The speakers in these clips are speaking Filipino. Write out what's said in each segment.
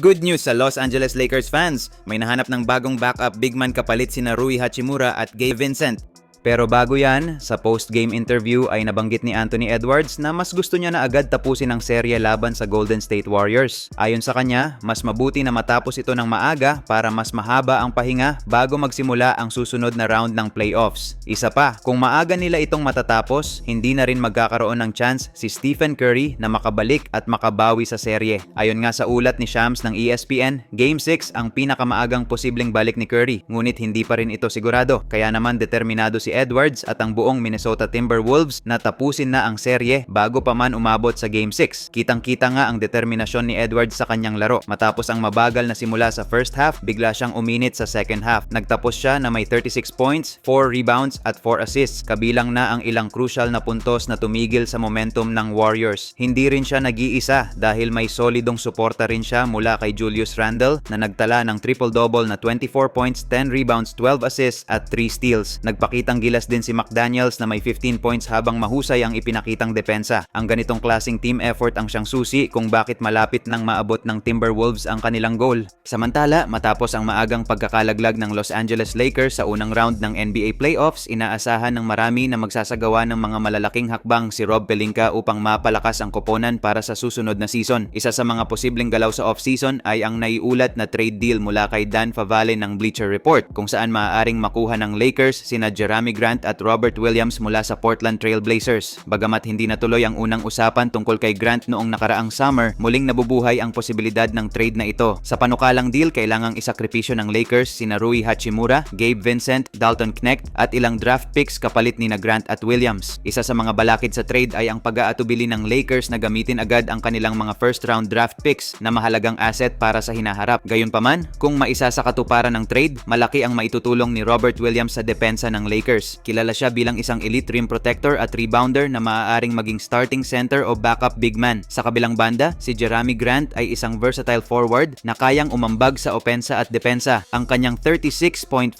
Good news sa Los Angeles Lakers fans. May nahanap ng bagong backup big man kapalit sina Rui Hachimura at Gabe Vincent. Pero bago yan, sa post-game interview ay nabanggit ni Anthony Edwards na mas gusto niya na agad tapusin ang serye laban sa Golden State Warriors. Ayon sa kanya, mas mabuti na matapos ito ng maaga para mas mahaba ang pahinga bago magsimula ang susunod na round ng playoffs. Isa pa, kung maaga nila itong matatapos, hindi na rin magkakaroon ng chance si Stephen Curry na makabalik at makabawi sa serye. Ayon nga sa ulat ni Shams ng ESPN, Game 6 ang pinakamaagang posibleng balik ni Curry, ngunit hindi pa rin ito sigurado. Kaya naman determinado si Edwards at ang buong Minnesota Timberwolves na tapusin na ang serye bago pa man umabot sa Game 6. Kitang-kita nga ang determinasyon ni Edwards sa kanyang laro. Matapos ang mabagal na simula sa first half, bigla siyang uminit sa second half. Nagtapos siya na may 36 points, 4 rebounds at 4 assists. Kabilang na ang ilang crucial na puntos na tumigil sa momentum ng Warriors. Hindi rin siya nag-iisa dahil may solidong suporta rin siya mula kay Julius Randle na nagtala ng triple-double na 24 points, 10 rebounds, 12 assists at 3 steals. Nagpakitang gilas din si McDaniels na may 15 points habang mahusay ang ipinakitang depensa. Ang ganitong klasing team effort ang siyang susi kung bakit malapit nang maabot ng Timberwolves ang kanilang goal. Samantala, matapos ang maagang pagkakalaglag ng Los Angeles Lakers sa unang round ng NBA playoffs, inaasahan ng marami na magsasagawa ng mga malalaking hakbang si Rob Pelinka upang mapalakas ang koponan para sa susunod na season. Isa sa mga posibleng galaw sa offseason ay ang naiulat na trade deal mula kay Dan Favale ng Bleacher Report kung saan maaaring makuha ng Lakers sina Jeremy Grant at Robert Williams mula sa Portland Trail Blazers. Bagamat hindi natuloy ang unang usapan tungkol kay Grant noong nakaraang summer, muling nabubuhay ang posibilidad ng trade na ito. Sa panukalang deal, kailangang isakripisyo ng Lakers sina Rui Hachimura, Gabe Vincent, Dalton Knecht at ilang draft picks kapalit ni na Grant at Williams. Isa sa mga balakid sa trade ay ang pag-aatubili ng Lakers na gamitin agad ang kanilang mga first round draft picks na mahalagang asset para sa hinaharap. Gayunpaman, kung maisa sa katuparan ng trade, malaki ang maitutulong ni Robert Williams sa depensa ng Lakers. Kilala siya bilang isang elite rim protector at rebounder na maaaring maging starting center o backup big man. Sa kabilang banda, si Jeremy Grant ay isang versatile forward na kayang umambag sa opensa at depensa. Ang kanyang 36.5%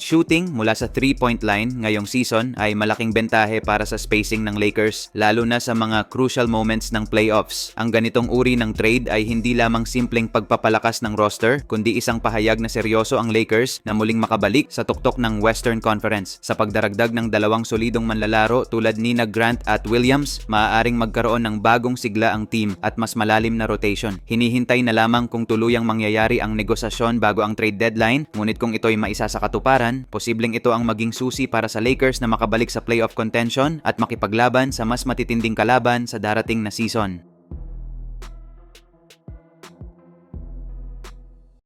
shooting mula sa 3-point line ngayong season ay malaking bentahe para sa spacing ng Lakers, lalo na sa mga crucial moments ng playoffs. Ang ganitong uri ng trade ay hindi lamang simpleng pagpapalakas ng roster, kundi isang pahayag na seryoso ang Lakers na muling makabalik sa tuktok ng Western Conference. Sa pagdaragdag ng dalawang solidong manlalaro tulad ni na Grant at Williams, maaaring magkaroon ng bagong sigla ang team at mas malalim na rotation. Hinihintay na lamang kung tuluyang mangyayari ang negosasyon bago ang trade deadline, ngunit kung ito'y maisa sa katuparan, posibleng ito ang maging susi para sa Lakers na makabalik sa playoff contention at makipaglaban sa mas matitinding kalaban sa darating na season.